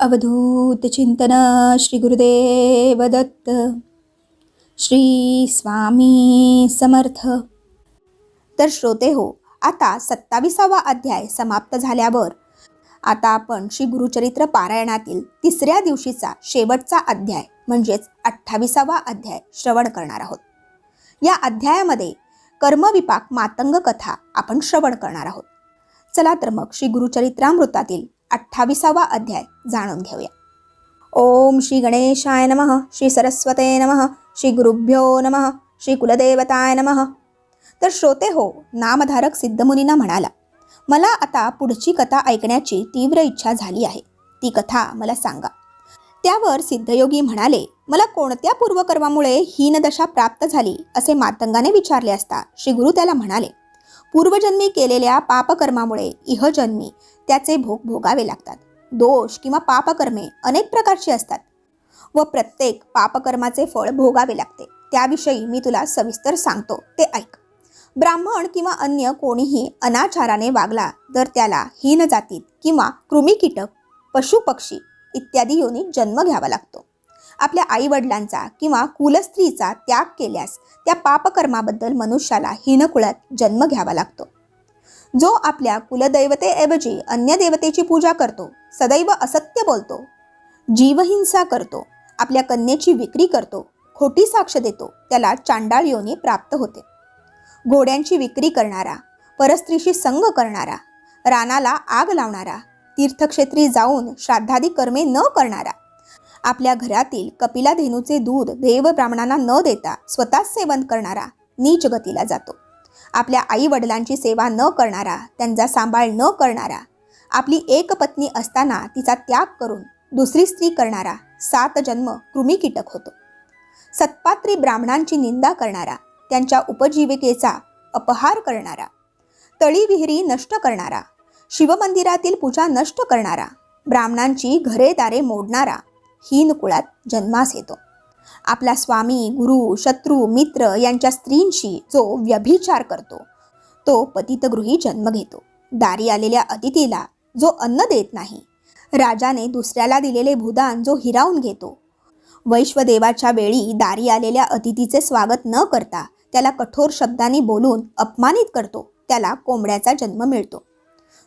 अवधूत चिंतन श्री गुरुदेव दत्त श्री स्वामी समर्थ. तर श्रोते हो आता सत्ताविसावा अध्याय समाप्त झाल्यावर आता आपण श्री गुरुचरित्र पारायणातील तिसऱ्या दिवशीचा शेवटचा अध्याय म्हणजेच अठ्ठावीसावा अध्याय श्रवण करणार आहोत. या अध्यायामध्ये कर्मविपाक मातंग कथा आपण श्रवण करणार आहोत. चला तर मग श्री गुरुचरित्रामृतातील अठ्ठावीसावा अध्याय जाणून घेऊया. ओम श्री गणेशाय नमः श्री सरस्वते नमः श्री गुरुभ्यो नमः श्री कुलदेवताय नमः. तर श्रोते हो नामधारक सिद्धमुनींना म्हणाला मला आता पुढची कथा ऐकण्याची तीव्र इच्छा झाली आहे. ती कथा मला सांगा. त्यावर सिद्धयोगी म्हणाले मला कोणत्या पूर्वकर्मामुळे हीनदशा प्राप्त झाली असे मातंगाने विचारले असता श्री गुरु त्याला म्हणाले पूर्वजन्मी केलेल्या पापकर्मामुळे इहजन्मी त्याचे भोग भोगावे लागतात. दोष किंवा पापकर्मे अनेक प्रकारची असतात व प्रत्येक पापकर्माचे फळ भोगावे लागते. त्याविषयी मी तुला सविस्तर सांगतो. ते ऐक. ब्राह्मण किंवा अन्य कोणीही अनाचाराने वागला तर त्याला हीन जातीत किंवा कृमिकीटक पशुपक्षी इत्यादी योनी जन्म घ्यावा लागतो. आपल्या आईवडिलांचा किंवा कुलस्त्रीचा त्याग केल्यास त्या पापकर्माबद्दल मनुष्याला हीनकुळात जन्म घ्यावा लागतो. जो आपल्या कुलदैवतेऐवजी अन्य देवतेची पूजा करतो सदैव असत्य बोलतो. जीवहिंसा करतो आपल्या कन्येची विक्री करतो खोटी साक्ष देतो त्याला चांडाळ योनी प्राप्त होते. घोड्यांची विक्री करणारा परस्त्रीशी संग करणारा रानाला आग लावणारा तीर्थक्षेत्री जाऊन श्राद्धादी कर्मे न करणारा आपल्या घरातील कपिला धेनूचे दूध देव ब्राह्मणांना न देता स्वतःच सेवन करणारा नीच गतीला जातो. आपल्या आई वडिलांची सेवा न करणारा त्यांचा सांभाळ न करणारा आपली एक पत्नी असताना तिचा त्याग करून दुसरी स्त्री करणारा सात जन्म कृमी कीटक होतो. सत्पात्री ब्राह्मणांची निंदा करणारा त्यांच्या उपजीविकेचा अपहार करणारा तळी विहिरी नष्ट करणारा शिवमंदिरातील पूजा नष्ट करणारा ब्राह्मणांची घरे दारे मोडणारा हीन कुळात जन्मास येतो. आपला स्वामी गुरु शत्रू मित्र यांच्या स्त्रींशी जो व्यभिचार करतो तो पतितगृही जन्म घेतो. दारी आलेल्या अतिथीला जो अन्न देत नाही राजाने दुसऱ्याला दिलेले भूदान जो हिरावून घेतो. वैश्वदेवाच्या वेळी दारी आलेल्या अतिथीचे स्वागत न करता त्याला कठोर शब्दांनी बोलून अपमानित करतो त्याला कोंबड्याचा जन्म मिळतो.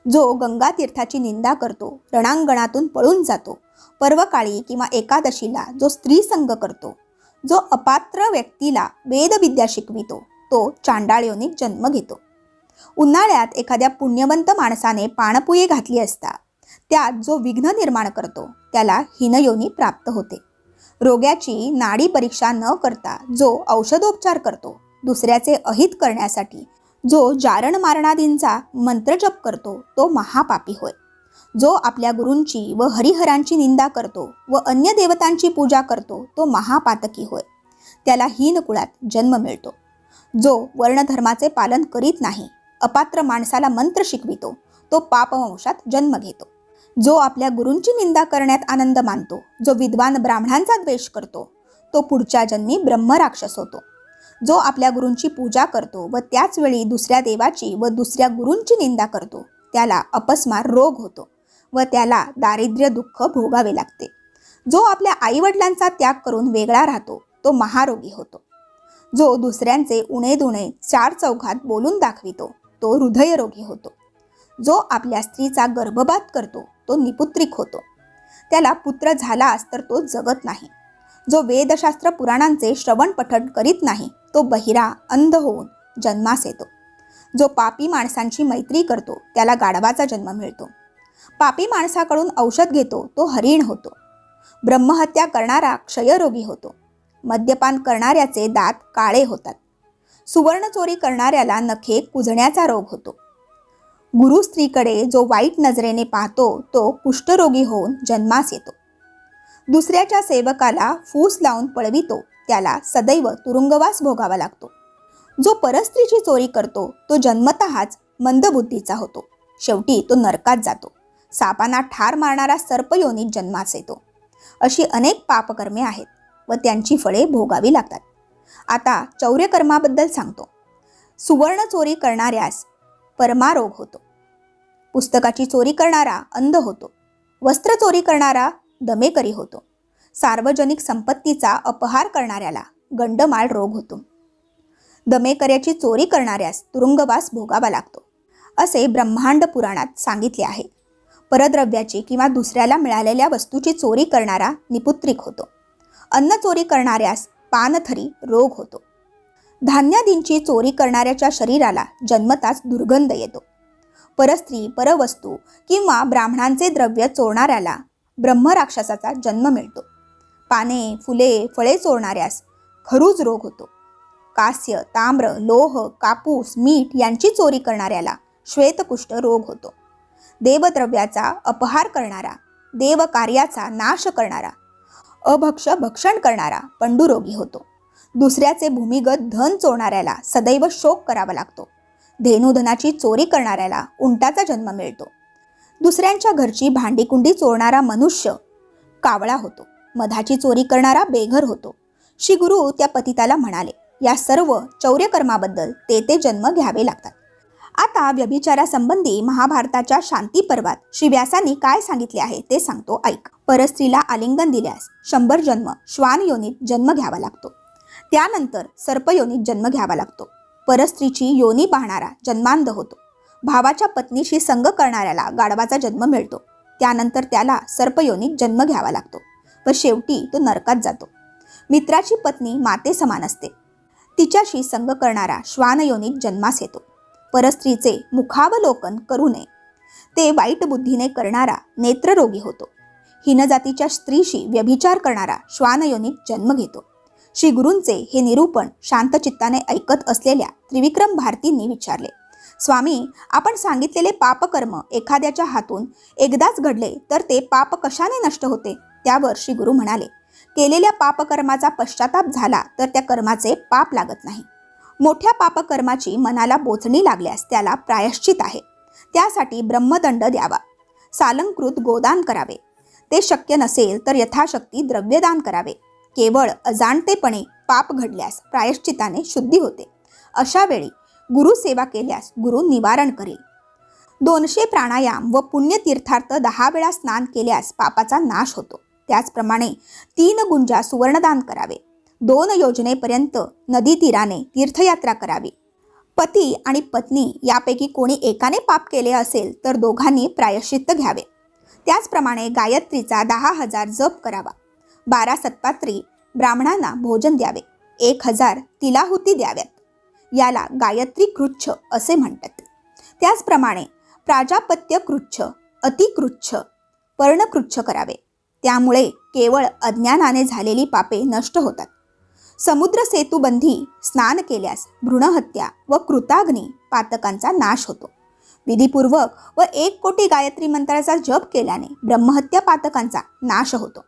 जो गंगा तीर्थाची निंदा करतो रणांगणातून पळून जातो पर्वकाळी किंवा एकादशीला जो स्त्रीसंग करतो जो अपात्र व्यक्तीला वेदविद्या शिकवितो तो चांडाळयोनीत जन्म घेतो. उन्हाळ्यात एखाद्या पुण्यवंत माणसाने पाणपुये घातली असता त्यात जो विघ्न निर्माण करतो त्याला हिनयोनी प्राप्त होते. रोग्याची नाडी परीक्षा न करता जो औषधोपचार करतो दुसऱ्याचे अहित करण्यासाठी जो जारण मारणादींचा मंत्रजप करतो तो महापापी होय. जो आपल्या गुरूंची व हरिहरांची निंदा करतो व अन्य देवतांची पूजा करतो तो महापातकी होय. त्याला हीन कुळात जन्म मिळतो. जो वर्णधर्माचे पालन करीत नाही अपात्र माणसाला मंत्र शिकवितो तो पापवंशात जन्म घेतो. जो आपल्या गुरूंची निंदा करण्यात आनंद मानतो जो विद्वान ब्राह्मणांचा द्वेष करतो तो पुढच्या जन्मी ब्रह्मराक्षस होतो. जो आपल्या गुरूंची पूजा करतो व त्याचवेळी दुसऱ्या देवाची व दुसऱ्या गुरूंची निंदा करतो त्याला अपस्मार रोग होतो व त्याला दारिद्र्य दुःख भोगावे लागते. जो आपल्या आईवडिलांचा त्याग करून वेगळा राहतो तो महारोगी होतो. जो दुसऱ्यांचे उणे दुणे चार चौघात बोलून दाखवितो तो हृदयरोगी होतो. जो आपल्या स्त्रीचा गर्भपात करतो तो निपुत्रिक होतो. त्याला पुत्र झालास तर तो जगत नाही. जो वेदशास्त्र पुराणांचे श्रवण पठण करीत नाही तो बहिरा अंध होऊन जन्मास येतो. जो पापी माणसांची मैत्री करतो त्याला गाढवाचा जन्म मिळतो. पापी माणसाकडून औषध घेतो तो हरिण होतो. ब्रह्महत्या करणारा क्षयरोगी होतो. मद्यपान करणाऱ्याचे दात काळे होतात. सुवर्ण चोरी करणाऱ्याला नखे कुजण्याचा रोग होतो. गुरु स्त्रीकडे जो वाईट नजरेने पाहतो तो कुष्ठरोगी होऊन जन्मास येतो. दुसऱ्याच्या सेवकाला फूस लावून पळवितो त्याला सदैव तुरुंगवास भोगावा लागतो. जो परस्त्रीची चोरी करतो तो जन्मतःच मंदबुद्धीचा होतो. शेवटी तो नरकात जातो. सापांना ठार मारणारा सर्पयोनीत जन्मास येतो. अशी अनेक पापकर्मे आहेत व त्यांची फळे भोगावी लागतात. आता चौर्यकर्माबद्दल सांगतो. सुवर्ण चोरी करणाऱ्यास परमारोग होतो. पुस्तकाची चोरी करणारा अंध होतो. वस्त्र चोरी करणारा दमेकरी होतो. सार्वजनिक संपत्तीचा अपहार करणाऱ्याला गंडमाळ रोग होतो. दमेकऱ्याची चोरी करणाऱ्यास तुरुंगवास भोगावा लागतो असे ब्रह्मांड पुराणात सांगितले आहे. परद्रव्याची किंवा दुसऱ्याला मिळालेल्या वस्तूची चोरी करणारा निपुत्रिक होतो. अन्न चोरी करणाऱ्यास पानथरी रोग होतो. धान्यादींची चोरी करणाऱ्याच्या शरीराला जन्मताच दुर्गंध येतो. परस्त्री परवस्तू किंवा ब्राह्मणांचे द्रव्य चोरणाऱ्याला ब्रह्मराक्षसाचा जन्म मिळतो. पाने फुले फळे चोरणाऱ्यास खरूज रोग होतो. कास्य ताम्र लोह कापूस मीठ यांची चोरी करणाऱ्याला श्वेतकुष्ठ रोग होतो. देवद्रव्याचा अपहार करणारा देवकार्याचा नाश करणारा अभक्ष भक्षण करणारा पंडुरोगी होतो. दुसऱ्याचे भूमिगत धन चोरणाऱ्याला सदैव शोक करावा लागतो. धेनुधनाची चोरी करणाऱ्याला उंटाचा जन्म मिळतो. दुसऱ्यांच्या घरची भांडीकुंडी चोरणारा मनुष्य कावळा होतो. मधाची चोरी करणारा बेघर होतो. श्री गुरु त्या पतिताला म्हणाले या सर्व चौर्यकर्माबद्दल ते ते जन्म घ्यावे लागतात. आता व्यभिचारासंबंधी महाभारताच्या शांती पर्वात श्री व्यासांनी काय सांगितले आहे ते सांगतो ऐक. परस्त्रीला आलिंगन दिल्यास शंभर जन्म श्वान योनीत जन्म घ्यावा लागतो. त्यानंतर सर्पयोनीत जन्म घ्यावा लागतो. परस्त्रीची योनी पाहणारा जन्मांध होतो. भावाच्या पत्नीशी संग करणाऱ्याला गाढवाचा जन्म मिळतो. त्यानंतर त्याला सर्पयोनीत जन्म घ्यावा लागतो. व शेवटी तो नरकात जातो. मित्राची पत्नी माते समान असते. तिच्याशी संग करणारा श्वानयोनीत जन्मास येतो. परस्त्रीचे मुखावलोकन करू नये. ते वाईट बुद्धीने करणारा नेत्ररोगी होतो. हिनजातीच्या स्त्रीशी व्यभिचार करणारा श्वानयोनीत जन्म घेतो. श्री गुरूंचे हे निरूपण शांतचित्ताने ऐकत असलेल्या त्रिविक्रम भारतींनी विचारले स्वामी आपण सांगितलेले पापकर्म एखाद्याच्या हातून एकदाच घडले तर ते पाप कशाने नष्ट होते? त्यावर श्री गुरु म्हणाले केलेल्या पापकर्माचा पश्चाताप झाला तर त्या कर्माचे पाप लागत नाही. मोठ्या पापकर्माची मनाला बोचणी लागल्यास त्याला प्रायश्चित आहे. त्यासाठी ब्रह्मदंड द्यावा. सालंकृत गोदान करावे. ते शक्य नसेल तर यथाशक्ती द्रव्यदान करावे. केवळ अजाणतेपणे पाप घडल्यास प्रायश्चिताने शुद्धी होते. अशा वेळी गुरुसेवा केल्यास गुरु निवारण करेल. दोनशे प्राणायाम व पुण्यतीर्थार्थ दहा वेळा स्नान केल्यास पापाचा नाश होतो. त्याचप्रमाणे तीन गुंजा सुवर्णदान करावे. दोन योजनेपर्यंत नदी तीराने तीर्थयात्रा करावी. पती आणि पत्नी यापैकी कोणी एकाने पाप केले असेल तर दोघांनी प्रायश्चित्त घ्यावे. त्याचप्रमाणे गायत्रीचा दहा हजार जप करावा. बारा सत्पात्री ब्राह्मणांना भोजन द्यावे. एक हजार तिलाहुती द्याव्यात. याला गायत्री कृच्छ असे म्हणतात. त्याचप्रमाणे प्राजापत्य कृच्छ अतिकृच्छ पर्णकृच्छ करावे. त्यामुळे केवळ अज्ञानाने झालेली पापे नष्ट होतात. समुद्र सेतुबंधी स्नान केल्यास भ्रूणहत्या व कृताग्नी पातकांचा नाश होतो. विधीपूर्वक व एक कोटी गायत्री मंत्राचा जप केल्याने ब्रह्महत्या पातकांचा नाश होतो.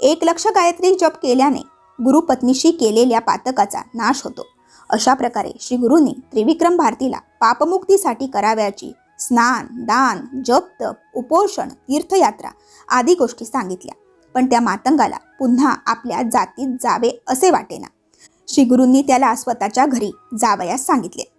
एक लक्ष गायत्री जप केल्याने गुरुपत्नीशी केलेल्या पातकाचा नाश होतो. अशा प्रकारे श्री गुरुंनी त्रिविक्रम भारतीला पापमुक्तीसाठी करावयाची स्नान दान जप तप उपोषण तीर्थयात्रा आदी गोष्टी सांगितल्या. पण त्या मातंगाला पुन्हा आपल्या जातीत जावे असे वाटेना. श्री गुरूंनी त्याला स्वतःच्या घरी जावयास सांगितले.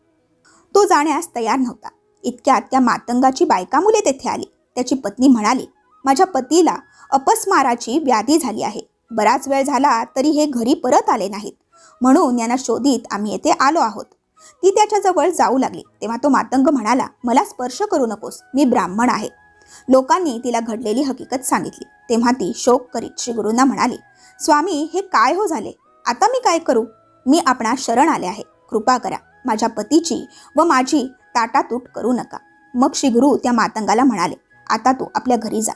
तो जाण्यास तयार नव्हता. इतक्यात त्या मातंगाची बायका मुले तेथे आली. त्याची पत्नी म्हणाली माझ्या पतीला अपस्माराची व्याधी झाली आहे. बराच वेळ झाला तरी हे घरी परत आले नाहीत. म्हणून यांना शोधित आम्ही येथे आलो आहोत. ती त्याच्याजवळ जाऊ लागली. तेव्हा तो मातंग म्हणाला मला स्पर्श करू नकोस मी ब्राह्मण आहे. लोकांनी तिला घडलेली हकीकत सांगितली. तेव्हा ती शोक करीत श्री गुरूंना म्हणाली स्वामी हे काय हो झाले? आता मी काय करू? मी आपणा शरण आले आहे. कृपा करा. माझ्या पतीची व माझी ताटातूट करू नका. मग श्री गुरु त्या मातंगाला म्हणाले आता तू आपल्या घरी जा.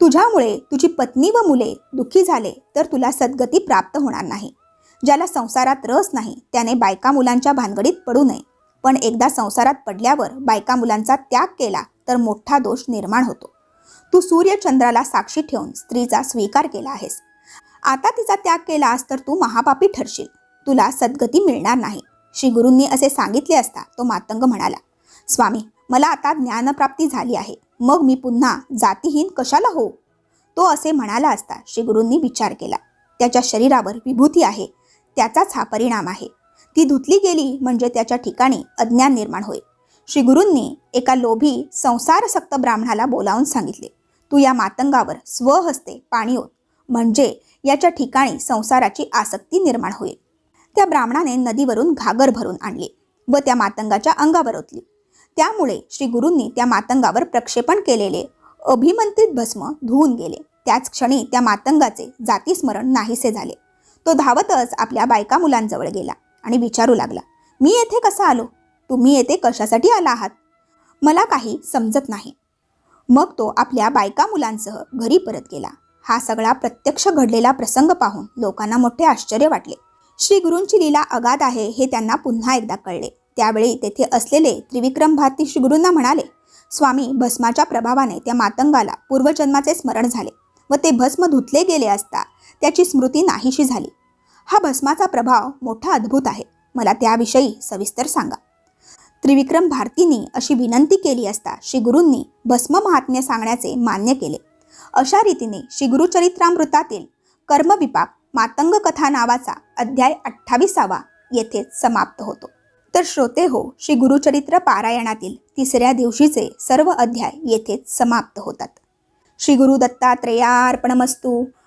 तुझ्यामुळे तुझी पत्नी व मुले दुःखी झाले तर तुला सद्गती प्राप्त होणार नाही. ज्याला संसारात रस नाही त्याने बायका मुलांच्या भानगडीत पडू नये. पण एकदा संसारात पडल्यावर बायका मुलांचा त्याग केला तर मोठा दोष निर्माण होतो. तू सूर्यचंद्राला साक्षी ठेवून स्त्रीचा स्वीकार केला आहेस. आता तिचा त्याग केलास तर तू महापापी ठरशील. तुला सद्गती मिळणार नाही. श्री गुरूंनी असे सांगितले असता तो मातंग म्हणाला स्वामी मला आता ज्ञानप्राप्ती झाली आहे. मग मी पुन्हा जातीहीन कशाला हो तो असे म्हणाला असता श्री गुरूंनी विचार केला त्याच्या शरीरावर विभूती आहे. त्याचाच हा परिणाम आहे. ती धुतली गेली म्हणजे त्याच्या ठिकाणी अज्ञान निर्माण होईल. श्री गुरूंनी एका लोभी संसारसक्त ब्राह्मणाला बोलावून सांगितले तू या मातंगावर स्वहस्ते पाणी ओत. म्हणजे याच्या ठिकाणी संसाराची आसक्ती निर्माण होईल. त्या ब्राह्मणाने नदीवरून घागर भरून आणले व त्या मातंगाच्या अंगावर ओतली. त्यामुळे श्री गुरूंनी त्या मातंगावर प्रक्षेपण केलेले अभिमंत्रित भस्म धुवून गेले. त्याच क्षणी त्या मातंगाचे जातीस्मरण नाहीसे झाले. तो धावतच आपल्या बायका मुलांजवळ गेला आणि विचारू लागला मी येथे कसा आलो? तुम्ही येथे कशासाठी आला आहात? मला काही समजत नाही. मग तो आपल्या बायका मुलांसह घरी परत गेला. हा सगळा प्रत्यक्ष घडलेला प्रसंग पाहून लोकांना मोठे आश्चर्य वाटले. श्री गुरूंची लीला अगाध आहे हे त्यांना पुन्हा एकदा कळले. त्यावेळी तेथे असलेले त्रिविक्रम भारती श्री गुरूंना म्हणाले स्वामी भस्माच्या प्रभावाने त्या मातंगाला पूर्वजन्माचे स्मरण झाले व ते भस्म धुतले गेले असता त्याची स्मृती नाहीशी झाली. हा भस्माचा प्रभाव मोठा अद्भुत आहे. मला त्याविषयी सविस्तर सांगा. त्रिविक्रम भारतींनी अशी विनंती केली असता श्री गुरूंनी भस्म महात्म्य सांगण्याचे मान्य केले. अशा रीतीने श्री गुरुचरित्रामृतातील कर्मविपाक मातंग कथा नावाचा अध्याय अठ्ठावीसावा येथेच समाप्त होतो. तर श्रोते हो श्री गुरुचरित्र पारायणातील तिसऱ्या दिवशीचे सर्व अध्याय येथेच समाप्त होतात. श्री गुरु दत्तात्रेयार्पणमस्तु